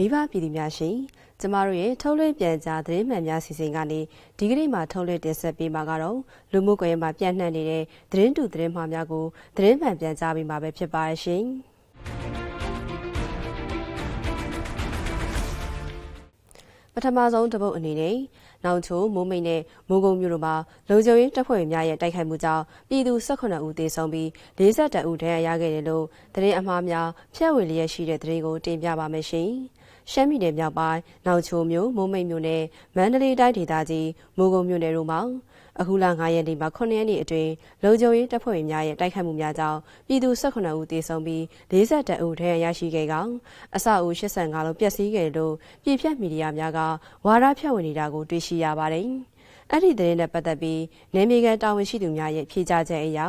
မိဘပြည်သူများရှင်ကျမတို့ရဲ့ထုတ်လွှင့်ပြန်ကြားသတင်းမှန်များစီစဉ်ကနေဒီကနေ့မှာထုတ်လွှင့်တင်ဆက်ပေးမှာကတော့လူမှုကွန်ရက်မှာပြန့်နှံ့နေတဲ့သတင်းတူသတင်းမှားများကိုသတင်းမှန်ပြန်ကြားပေးမှာပဲဖြစ်ပါရဲ့ရှင်ပထမဆုံးတပုတ်အနေနဲ့နောင်ချိုမိုးမိတ်နဲ့မိုးကုံမြို့တို့မှာလုံခြုံရေးတပ်ဖွဲ့များရဲ့တိုက်ခိုက်မှုကြောင့်ပြည်သူ18ဦးသေဆုံးပြီး42ဦးဒဏ်ရာရခဲ့တယ်လို့သတင်းအမှားများဖြန့်ဝေလျက်ရှိတဲ့သတင်းကိုတင်ပြပါမယ်ရှင်။ ရှမ်းပြည်နယ်မြောက်ပိုင်းနောင်ချိုမြို့မိုးမိတ်မြို့နဲ့မန္တလေးတိုင်းဒေသကြီးမိုးကုံမြို့နယ်တို့မှာအခုလ9ရက်နေ့မှာ9ရက်နေ့အတွင်းလုံခြုံရေးတပ်ဖွဲ့ဝင်များရဲ့တိုက်ခိုက်မှုများကြောင့်ပြည်သူ18ဦးသေဆုံးပြီး42ဦးဒဏ်ရာရရှိခဲ့ကောင်အဆောက်အဦ85လုံးပျက်စီးခဲ့လို့ပြည်ဖြတ်မီဒီယာများကဝါဒဖြန့်ဝေနေတာကိုတွေ့ရှိရပါတယ်။ အဲ့ဒီသတင်းနဲ့ပတ်သက်ပြီးနေမြေကန်တာဝန်ရှိသူများရဲ့ဖြေကြားချက်အရ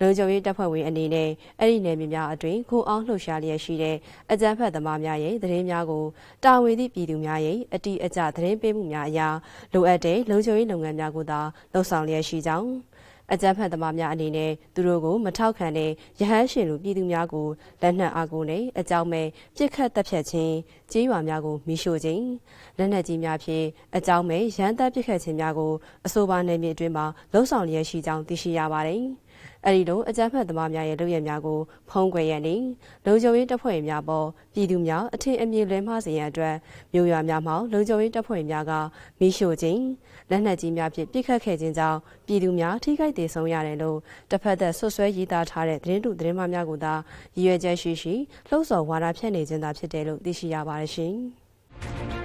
လုံခြုံရေးတပ်ဖွဲ့ဝင်အနေနဲ့အဲ့ဒီနေမြေများအတွင်းခုအောင်လှုပ်ရှားလျက်ရှိတဲ့အကြမ်းဖက်သမားများရဲ့သတင်းများကိုတာဝန်သည့်ပြည်သူများရဲ့အတိအကျသတင်းပေးမှုများအရာလိုအပ်တဲ့လုံခြုံရေးလုပ်ငန်းများကိုသာလှုပ်ဆောင်လျက်ရှိကြောင်း အကြမ်းဖက်သမားများအနေနဲ့သူတို့ကိုမထောက်ခံတဲ့ရဟန်းရှင်လူပြည်သူများကိုလက်နက်အားကိုနဲ့အကြောင်းမဲ့ပြစ်ခတ်တပ်ဖြတ်ခြင်းကြေးရွာများကိုမိရှို့ခြင်းလက်နက်ကြီးများဖြင့်အကြောင်းမဲ့ရန်တပ်ပြစ်ခတ်ခြင်းများကိုအဆိုပါနယ်မြေအတွင်းမှာလှုံ့ဆော်လျက်ရှိကြောင်းသိရှိရပါတယ်။ အဲဒီလိုအကြမ်းဖက်သမားများရဲ့လုပ်ရများကိုဖုံးကွယ်ရနေလုံခြုံရေးတပ်ဖွဲ့များပေါ်ပြည်သူများအထင်အမြင်လွဲမှားစေရန်အတွက်မြို့ရွာများမှာလုံခြုံရေးတပ်ဖွဲ့များကမိရှို့ခြင်းလက်နက်ကြီးများဖြင့်ပစ်ခတ်ခဲ့ခြင်းကြောင့်ပြည်သူများထိခိုက်ဒေဆုံးရတယ်လို့တစ်ဖက်သက်ဆွဆွဲရေးသားထားတဲ့သတင်းတူသတင်းမှများကိုသာရည်ရွယ်ချက်ရှိရှိလှုံ့ဆော်ဝါဒဖြန့်နေခြင်းသာဖြစ်တယ်လို့သိရှိရပါတယ်ရှင်။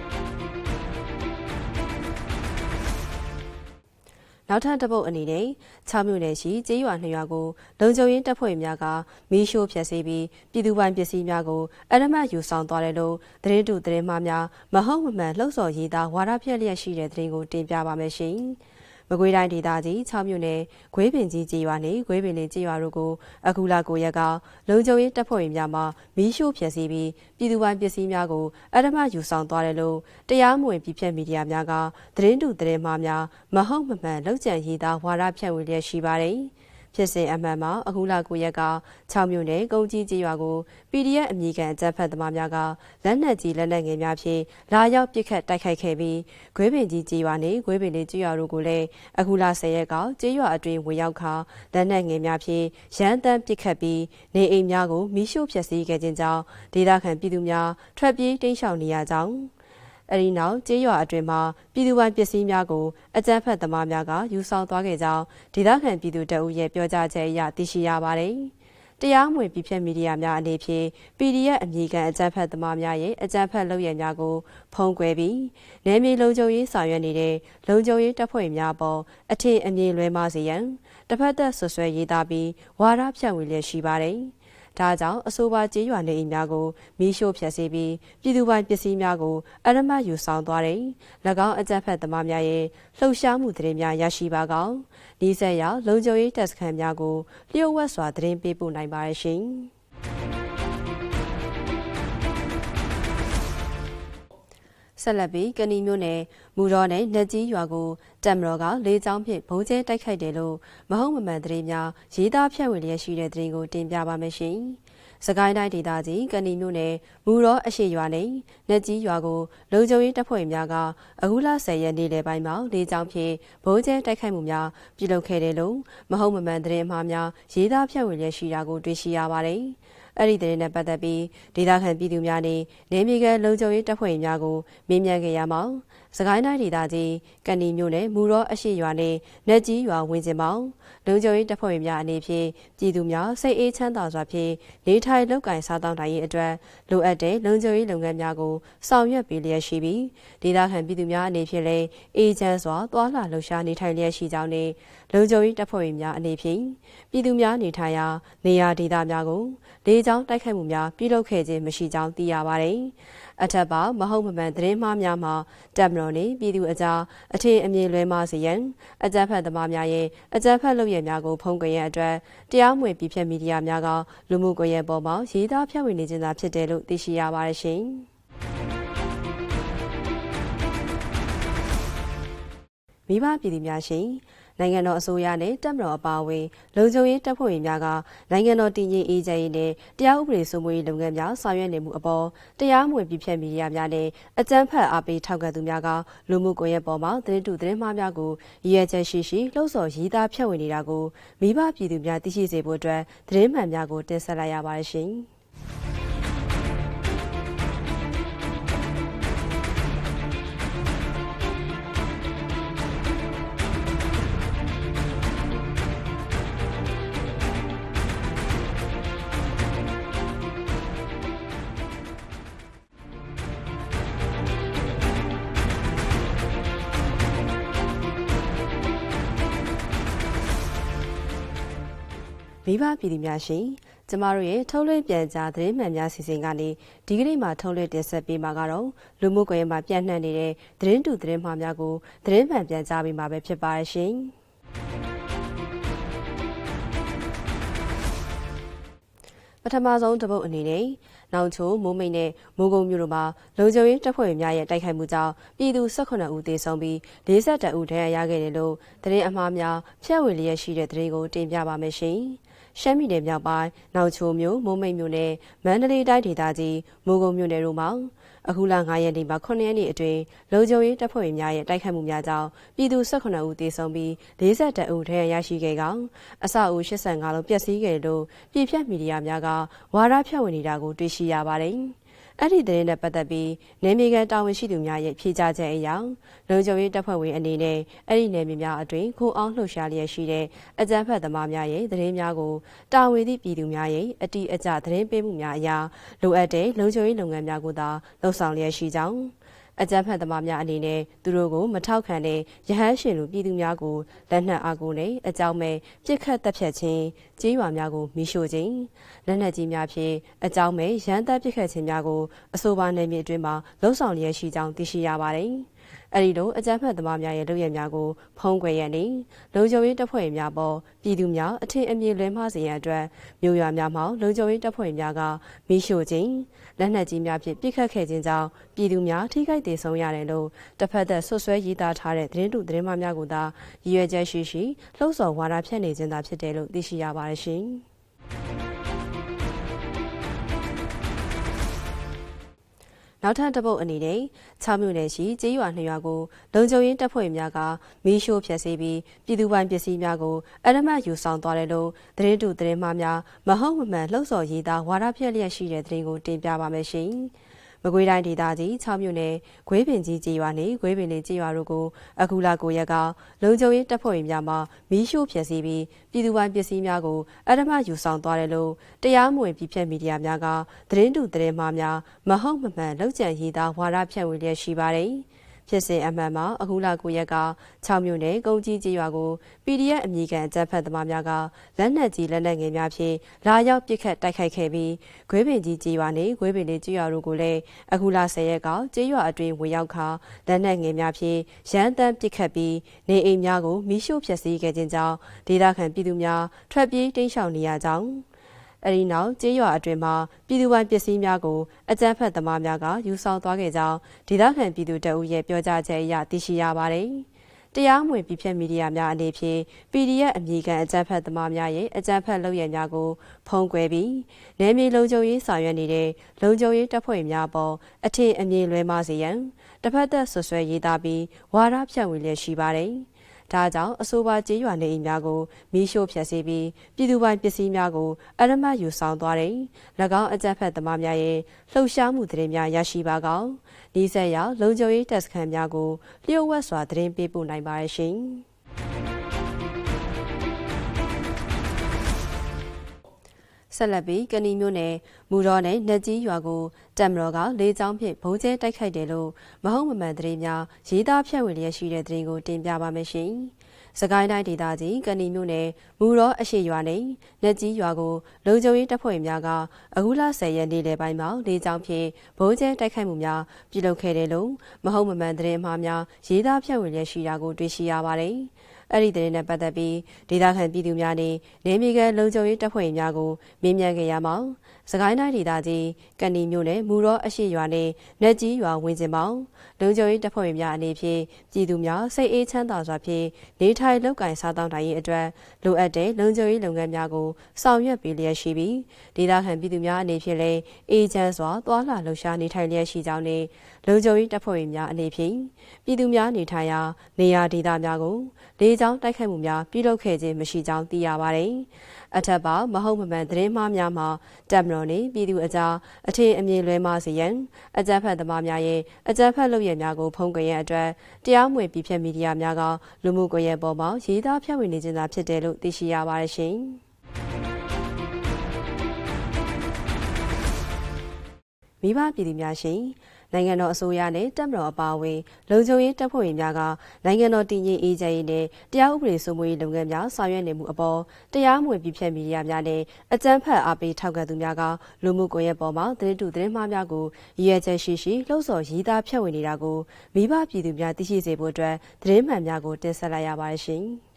နောက်ထပ်တစ်ပုတ်အနေနဲ့6မြို့နယ်ရှိကျေးရွာ2ရွာကိုလုံခြုံရေးတပ်ဖွဲ့များကမီးရှို့ဖျက်ဆီးပြီးပြည်သူပိုင်ပစ္စည်းများကိုအရမတ်ယူဆောင်သွားတယ်လို့သတင်းတူသတင်းမှားများမဟုတ်မမှန်လှုပ်ဆော်ရေးသားဝါဒဖြန့်လျက်ရှိတဲ့သတင်းကိုတင်ပြပါမယ်ရှင်။ မကွေးတိုင်းဒေသကြီး6မြို့နယ်ဂွေးပင်ကြီးကြေးရွာနဲ့ဂွေးပင်လေးကြေးရွာတို့ကိုအခုလ9ရက်ကလုံခြုံရေးတပ်ဖွဲ့ဝင်များမှမီးရှို့ဖျက်ဆီးပြီးပြည်သူပိုင်ပစ္စည်းများကိုအဓမ္မယူဆောင်သွားတယ်လို့တရားမဝင်ပြည်ဖြတ်မီဒီယာများကသတင်းတူသတင်းမှားများမဟုတ်မမှန်လောက်ကျန်ရေးသားဝါဒဖြန့်ဝေလျက်ရှိပါတယ်။ ဖြစ်စဉ်အမှန်မှာအခုလ9ရက်က6မြို့နယ်ကုန်းကြီးကြီးရွာကို PDF အမည်ခံအကြမ်းဖက်သမားများကလက်နက်ကြီးလက်နက်ငယ်များဖြင့်လာရောက်ပစ်ခတ်တိုက်ခိုက်ခဲ့ပြီးဂွေးပင်ကြီးကြီးရွာနဲ့ဂွေးပင်လေးကြီးရွာတို့ကိုလည်းအခုလ10ရက်ကကြီးရွာအတွင်းဝင်ရောက်ခါလက်နက်ငယ်များဖြင့်ရန်တမ်းပစ်ခတ်ပြီးနေအိမ်များကိုမိရှို့ဖျက်ဆီးခဲ့ခြင်းကြောင့်ဒေသခံပြည်သူများထွက်ပြေးတိမ်းရှောင်နေရကြောင်း အဲဒီနောက်ကျေးရွာအတွင်းမှာပြည်သူပိုင်ပစ္စည်းများကိုအကြမ်းဖက်သမားများကယူဆောင်သွားခဲ့ကြောင်းဒေသခံပြည်သူတအုပ်ရဲ့ပြောကြားချက်အရသိရှိရပါတယ်။တရားမဝင်ပြည်ဖြတ်မီဒီယာများအနေဖြင့် PDF အမည်ခံအကြမ်းဖက်သမားများရဲ့အကြမ်းဖက်လုပ်ရများကိုဖုံးကွယ်ပြီးနယ်မြေလုံခြုံရေးဆောင်ရွက်နေတဲ့လုံခြုံရေးတပ်ဖွဲ့များပေါ်အထင်အမြင်လွဲမှားစေရန်တစ်ဖက်သက်ဆွဆွဲရေးသားပြီးဝါဒဖြန့်ဝေလျက်ရှိပါတယ်။ ဒါကြောင့်အဆိုပါကြေးရွာနေအိမ်များကိုမီးရှို့ဖျက်ဆီးပြီးပြည်သူပိုင်ပစ္စည်းများကိုအရမတ်ယူဆောင်သွားတယ်။၎င်းအကြမ်းဖက်သမားများရဲ့လှုပ်ရှားမှုသတင်းများရရှိပါကောင်။ဤဆက်ရောက်လုံခြုံရေးတပ်စခန်းများကိုလျှို့ဝှက်စွာသတင်းပေးပို့နိုင်ပါရရှင်။ ဆက်လက်ပြီးကဏီမျိုးနယ်မူတော်နယ်နှက်ကြီးရွာကိုတက်မတော်ကလေးချောင်းဖြင့်ဘုံကျဲတိုက်ခိုက်တယ်လို့မဟုတ်မမှန်သတင်းများရေးသားဖြန့်ဝေလျက်ရှိတဲ့သတင်းကိုတင်ပြပါမယ်ရှင်။စကိုင်းတိုင်းဒေသကြီးကဏီမျိုးနယ်မူတော်အရှိရွာနယ်နှက်ကြီးရွာကိုလုံခြုံရေးတပ်ဖွဲ့များကအခုလ10ရက်နေ့လယ်ပိုင်းမှာလေးချောင်းဖြင့်ဘုံကျဲတိုက်ခိုက်မှုများပြုလုပ်ခဲ့တယ်လို့မဟုတ်မမှန်သတင်းမှားများရေးသားဖြန့်ဝေလျက်ရှိတာကိုတွေ့ရှိရပါတယ်။ အဲ့ဒီတဲ့နဲ့ပတ်သက်ပြီးဒေသခံပြည်သူများနဲ့နေမြေကလုံခြုံရေးတပ်ဖွဲ့များကိုမေးမြန်းခဲ့ရမှာ စကိုင်းတိုင်းဒေသကြီးကဏီမြို့နယ်မူရောအရှိရွာနဲ့နှက်ကြီးရွာဝင်းကျင်ပေါင်းလုံခြုံရေးတပ်ဖွဲ့များအနေဖြင့်ပြည်သူများစိတ်အေးချမ်းသာစွာဖြင့်နေထိုင်လုပ်ကိုင်စားသောက်နိုင်ရေးအတွက်လိုအပ်တဲ့လုံခြုံရေးလုပ်ငန်းများကိုဆောင်ရွက်ပေးလျက်ရှိပြီးဒေသခံပြည်သူများအနေဖြင့်လည်းအေးချမ်းစွာသွာလာလှုပ်ရှားနေထိုင်လျက်ရှိကြောင်းနဲ့လုံခြုံရေးတပ်ဖွဲ့များအနေဖြင့်ပြည်သူများနေထိုင်ရာနေရာဒေသများကိုလေကြောင်းတိုက်ခိုက်မှုများပြုလုပ်ခဲ့ခြင်းမရှိကြောင်းသိရပါတယ်။အထက်ပါမဟုတ်မမှန်သတင်းမှားများမှာတပ်မတော်နှင့်ပြည်သူအကြားအထင်အမြင်လွဲမှားစေရန်အကြမ်းဖက်သမားများရဲ့အကြမ်းဖက်လုပ်ရများကိုဖုံးကွယ်ရန်အတွက်တရားမဝင်ပြည်ဖြတ်မီဒီယာများကလူမှုကွန်ရက်ပေါ်မှာရေးသားဖြန့်ဝေနေခြင်းသာဖြစ်တယ်လို့သိရှိရပါတယ်ရှင်။ မိဘပြည်သူများရှင်နိုင်ငံတော်အစိုးရနဲ့တပ်မတော်အပါအဝင်လုံခြုံရေးတပ်ဖွဲ့ဝင်များကနိုင်ငံတော်တည်ငြိမ်အေးချမ်းရေးနဲ့တရားဥပဒေစိုးမိုးရေးလုပ်ငန်းများဆောင်ရွက်နေမှုအပေါ်တရားမဝင်ပြည့်ဖြတ်မီဒီယာများနဲ့အကြမ်းဖက်အားပေးထောက်ခံသူများကလူမှုကွန်ရက်ပေါ်မှာသတင်းတူသတင်းမှားများကိုရည်ရွယ်ချက်ရှိရှိလှုံ့ဆော်ရေးသားဖြန့်ဝေနေတာကိုမိဘပြည်သူများသိရှိစေဖို့အတွက်သတင်းမှန်များကိုတင်ဆက်လိုက်ရပါတယ်ရှင်။ မိဘပြည်သူများရှင်ကျမတို့ရဲ့ထုတ်လွှင့်ပြန်ကြားသတင်းမှန်များစီစဉ်ကနေဒီကနေ့မှာထုတ်လွှင့်တင်ဆက်ပေးမှာကတော့လူမှုကွန်ရက်မှာပြန့်နှံ့နေတဲ့သတင်းတူသတင်းမှားများကိုသတင်းမှန်ပြန်ကြားပေးမှာပဲဖြစ်ပါရဲ့ရှင်ပထမဆုံးတစ်ပုတ်အနေနဲ့နောင်ချိုမိုးမိတ်နဲ့မိုးကုံမြို့တို့မှာလုံခြုံရေးတပ်ဖွဲ့ဝင်များရဲ့တိုက်ခိုက်မှုကြောင့်ပြည်သူ18ဦးသေဆုံးပြီး42ဦးဒဏ်ရာရခဲ့တယ်လို့သတင်းအမှားများဖြန့်ဝေလျက်ရှိတဲ့သတင်းကိုတင်ပြပါမယ်ရှင်။ ရှမ်းပြည်နယ်မြောက်ပိုင်းနောင်ချိုမြို့မိုးမိတ်မြို့နဲ့မန္တလေးတိုင်းဒေသကြီးမိုးကုံမြို့နယ်တို့မှာအခုလ9ရက်နေ့မှာ9ရက်နေ့အတွင်းလုံခြုံရေးတပ်ဖွဲ့ဝင်များရဲ့တိုက်ခိုက်မှုများကြောင့်ပြည်သူ18ဦးသေဆုံးပြီး42ဦးဒဏ်ရာရရှိခဲ့ကောင်အဆောက်အဦ85လုံးပျက်စီးခဲ့လို့ပြည်ဖြတ်မီဒီယာများကဝါဒဖြန့်ဝေနေတာကိုတွေ့ရှိရပါတယ်။ အဲ့ဒီသတင်းနဲ့ပတ်သက်ပြီးနယ်မြေကန်တာဝန်ရှိသူများရဲ့ဖြေကြားချက်အရလုံခြုံရေးတပ်ဖွဲ့ဝင်အနေနဲ့အဲ့ဒီနယ်မြေများအတွင်းခိုးအောင်လှုပ်ရှားလျက်ရှိတဲ့အကြမ်းဖက်သမားများရဲ့သတင်းများကိုတာဝန်သည့်ပြည်သူများရဲ့အတိအကျသတင်းပေးမှုများအရာလိုအပ်တဲ့လုံခြုံရေးလုပ်ငန်းများကိုသာလှုပ်ဆောင်လျက်ရှိကြောင်း အကြမ်းဖက်သမားများအနေနဲ့သူတို့ကိုမထောက်ခံတဲ့ရဟန်းရှင်လူပြည်သူများကိုလက်နက်အားကိုနဲ့အကြောင်းမဲ့ပြစ်ခတ်တပ်ဖြတ်ခြင်းကြေးရွာများကိုမိရှို့ခြင်းလက်နက်ကြီးများဖြင့်အကြောင်းမဲ့ရန်တပ်ပြစ်ခတ်ခြင်းများကိုအဆိုပါနယ်မြေအတွင်းမှာလှုံ့ဆော်လျက်ရှိကြောင်းသိရှိရပါတယ်။ အဲဒီလိုအကြမ်းဖက်သမားများရဲ့လုပ်ရများကိုဖုံးကွယ်ရနေလုံခြုံရေးတပ်ဖွဲ့များပေါ်ပြည်သူများအထင်အမြင်လွဲမှားစေရန်အတွက်မြို့ရွာများမှာလုံခြုံရေးတပ်ဖွဲ့များကမိရှို့ခြင်းလက်နက်ကြီးများဖြင့်ပစ်ခတ်ခဲ့ခြင်းကြောင့်ပြည်သူများထိခိုက်ဒေဆုံးရတယ်လို့တစ်ဖက်သက်ဆွဆွဲရေးသားထားတဲ့သတင်းတူသတင်းမှများကိုသာရည်ရွယ်ချက်ရှိရှိလှုံ့ဆော်ဝါဒဖြန့်နေခြင်းသာဖြစ်တယ်လို့သိရှိရပါတယ်ရှင်။ နောက်ထပ်တစ်ပုတ်အနေနဲ့6မြို့နယ်ရှိကျေးရွာ2ရွာကိုလုံခြုံရေးတပ်ဖွဲ့များကမီးရှို့ဖျက်ဆီးပြီးပြည်သူပိုင်ပစ္စည်းများကိုအရမတ်ယူဆောင်သွားတယ်လို့သတင်းတူသတင်းမှားများမဟုတ်မမှန်လှုပ်ဆော်ရေးသားဝါဒဖြန့်လျက်ရှိတဲ့သတင်းကိုတင်ပြပါမယ်ရှင်။ မကွေးတိုင်းဒေသကြီး6မြို့နယ်ဂွေးပင်ကြီးကြေးရွာနှင့်ဂွေးပင်လေးကြေးရွာတို့ကိုအခုလ9ရက်ကလုံခြုံရေးတပ်ဖွဲ့ဝင်များမှမီးရှို့ဖျက်ဆီးပြီးပြည်သူပိုင်ပစ္စည်းများကိုအရမယူဆောင်သွားတယ်လို့တရားမဝင်ပြည်ဖြတ်မီဒီယာများကသတင်းတူသတင်းမှားများမဟုတ်မမှန်လောက်ကျန်ရေးသားဝါဒဖြန့်ဝေလျက်ရှိပါတယ်။ ဖြစ်စဉ်အမှန်မှာအခုလ9ရက်က6မြို့နယ်ကုန်းကြီးကြီးရွာကို PDF အမည်ခံအကြမ်းဖက်သမားများကလက်နက်ကြီးလက်နက်ငယ်များဖြင့်လာရောက်ပစ်ခတ်တိုက်ခိုက်ခဲ့ပြီးဂွေးပင်ကြီးကြီးရွာနဲ့ဂွေးပင်လေးကြီးရွာတို့ကိုလည်းအခုလ10ရက်ကကြီးရွာအတွင်းဝင်ရောက်ခါလက်နက်ငယ်များဖြင့်ရန်တမ်းပစ်ခတ်ပြီးနေအိမ်များကိုမိရှို့ဖျက်ဆီးခဲ့ခြင်းကြောင့်ဒေသခံပြည်သူများထွက်ပြေးတိမ်းရှောင်နေရကြောင်း အဲဒီနောက်ကျေးရွာအတွင်မှာပြည်သူပိုင်ပစ္စည်းများကိုအကြမ်းဖက်သမားများကယူဆောင်သွားခဲ့ကြောင်းဒေသခံပြည်သူတအုပ်ရဲ့ပြောကြားချက်အရသိရှိရပါတယ်။တရားမဝင်ပြည်ဖြတ်မီဒီယာများအနေဖြင့် PDF အမည်ခံအကြမ်းဖက်သမားများရဲ့အကြမ်းဖက်လုပ်ရများကိုဖုံးကွယ်ပြီးနယ်မြေလုံခြုံရေးဆောင်ရွက်နေတဲ့လုံခြုံရေးတပ်ဖွဲ့များပေါ်အထင်အမြင်လွဲမှားစေရန်တစ်ဖက်သက်ဆွဆွဲရေးသားပြီးဝါဒဖြန့်ဝေလျက်ရှိပါတယ်။ ဒါကြောင့်အဆိုပါကျေးရွာနေအိမ်များကိုမီးရှို့ဖျက်ဆီးပြီးပြည်သူပိုင်ပစ္စည်းများကိုအရမတ်ယူဆောင်သွားတယ်။၎င်းအကြမ်းဖက်သမားများရဲ့လှုပ်ရှားမှုသတင်းများရရှိပါကောင်။ဒီဆက်ရောက်လုံခြုံရေးတပ်စခန်းများကိုလျှို့ဝှက်စွာသတင်းပေးပို့နိုင်ပါရဲ့ရှင်။ ဆက်လက်ပြီးကဏီမျိုးနယ်မူတော်နယ်နှက်ကြီးရွာကိုတက်မတော်ကလေးချောင်းဖြင့်ဘုံကျဲတိုက်ခိုက်တယ်လို့မဟုတ်မမှန်သတင်းများရေးသားဖြန့်ဝေလျက်ရှိတဲ့သတင်းကိုတင်ပြပါမယ်ရှင်။စကိုင်းတိုင်းဒေသကြီးကဏီမျိုးနယ်မူတော်အရှိရွာနယ်နှက်ကြီးရွာကိုလုံခြုံရေးတပ်ဖွဲ့များကအခုလ10ရက်နေ့လယ်ပိုင်းမှာလေးချောင်းဖြင့်ဘုံကျဲတိုက်ခိုက်မှုများပြုလုပ်ခဲ့တယ်လို့မဟုတ်မမှန်သတင်းမှားများရေးသားဖြန့်ဝေလျက်ရှိတာကိုတွေ့ရှိရပါတယ်။ အဲ့ဒီသတင်းနဲ့ပတ်သက်ပြီးဒေသခံပြည်သူများနဲ့နေမြေကန်လုံခြုံရေးတပ်ဖွဲ့ဝင်များကိုမေးမြန်းခဲ့ရမှာ စကိုင်းတိုင်းဒေသကြီးကဏီမြို့နယ်မူရောအရှိရွာနဲ့နက်ကြီးရွာဝင်းကျင်ပေါင်းလုံခြုံရေးတပ်ဖွဲ့ဝင်များအနေဖြင့်ပြည်သူများစိတ်အေးချမ်းသာစွာဖြင့်နေထိုင်လုပ်ကိုင်စားသောက်နိုင်ရေးအတွက်လိုအပ်တဲ့လုံခြုံရေးလုပ်ငန်းများကိုဆောင်ရွက်ပေးလျက်ရှိပြီးဒေသခံပြည်သူများအနေဖြင့်လည်းအေးချမ်းစွာသွာလာလှုပ်ရှားနေထိုင်လျက်ရှိကြောင်းနဲ့လုံခြုံရေးတပ်ဖွဲ့ဝင်များအနေဖြင့်ပြည်သူများနေထိုင်ရာနေရာဒေသများကိုလေကြောင်းတိုက်ခိုက်မှုများပြုလုပ်ခဲ့ခြင်းမရှိကြောင်းသိရပါတယ်။အထက်ပါမဟုတ်မမှန်သတင်းမှားများမှာတပ်မတော်နှင့်ပြည်သူအကြားအထင်အမြင်လွဲမှားစေရန်အကြမ်းဖက်သမားများရဲ့အကြမ်းဖက်လုပ်ရများကိုဖုံးကွယ်ရန်အတွက်တရားမဝင်ပြည်ဖြတ်မီဒီယာများကလူမှုကွန်ရက်ပေါ်မှာရေးသားဖြန့်ဝေနေခြင်းသာဖြစ်တယ်လို့သိရှိရပါတယ်ရှင်။ မိဘပြည်သူများရှင်နိုင်ငံတော်အစိုးရနဲ့တပ်မတော်အပါအဝင်လုံခြုံရေးတပ်ဖွဲ့ဝင်များကနိုင်ငံတော်တည်ငြိမ်အေးချမ်းရေးနဲ့တရားဥပဒေစိုးမိုးရေးလုပ်ငန်းများဆောင်ရွက်နေမှုအပေါ်တရားမဝင်ပြည်ဖြတ်မီဒီယာများနဲ့အကြမ်းဖက်အားပေးထောက်ခံသူများကလူမှုကွန်ရက်ပေါ်မှာသတင်းတူသတင်းမှားများကိုရည်ရွယ်ချက်ရှိရှိလှုံ့ဆော်ရေးသားဖြန့်ဝေနေတာကိုမိဘပြည်သူများသိရှိစေဖို့အတွက်သတင်းမှန်များကိုတင်ဆက်လိုက်ရပါတယ်ရှင်။